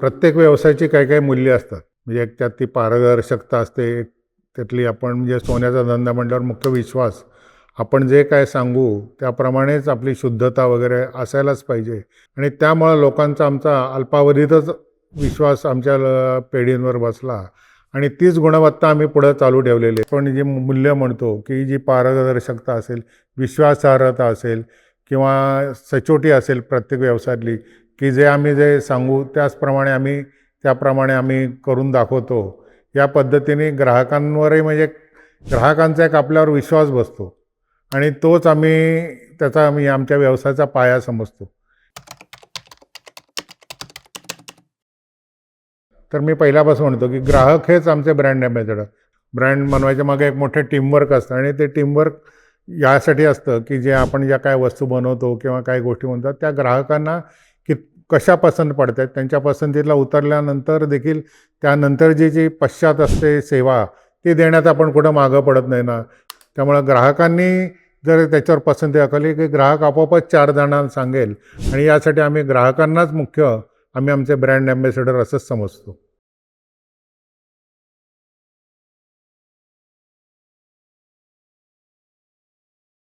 प्रत्येक व्यवसायाची काही काही मूल्य असतात. म्हणजे एक त्यात ती पारदर्शकता असते. त्यातली आपण म्हणजे सोन्याचा धंदा म्हटल्यावर मुख्य विश्वास. आपण जे काय सांगू त्याप्रमाणेच आपली शुद्धता वगैरे असायलाच पाहिजे. आणि त्यामुळं लोकांचा आमचा अल्पावधीतच विश्वास आमच्या पेढींवर बसला. आणि तीच गुणवत्ता आम्ही पुढं चालू ठेवलेली आहे. पण जी मूल्य म्हणतो की जी पारदर्शकता असेल विश्वासार्हता असेल किंवा सचोटी असेल प्रत्येक व्यवसायातली की जे आम्ही जे सांगू त्याचप्रमाणे आम्ही त्याप्रमाणे आम्ही करून दाखवतो. या पद्धतीने ग्राहकांवरही म्हणजे ग्राहकांचा एक आपल्यावर विश्वास बसतो. आणि तोच आम्ही त्याचा आम्ही आमच्या व्यवसायाचा पाया समजतो. तर मी पहिल्यापासून म्हणतो की ग्राहक हेच आमचे ब्रँड ॲम्बॅसेडर ब्रँड बनवायच्या मागे एक मोठे टीमवर्क असतं आणि ते टीमवर्क यासाठी असतं की जे आपण ज्या काय वस्तू बनवतो किंवा काही गोष्टी म्हणतात त्या ग्राहकांना कित कशा पसंत पडतात त्यांच्या पसंतीला उतरल्यानंतर देखील त्यानंतर जी जी पश्चात असते सेवा ती देण्यात आपण कुठं मागं पडत नाही ना. त्यामुळं ग्राहकांनी जर त्याच्यावर पसंती दाखवली की ग्राहक आपोआपच चार जणांना सांगेल. आणि यासाठी आम्ही ग्राहकांनाच मुख्य आम्ही आमचे ब्रँड ॲम्बेसेडर असंच समजतो.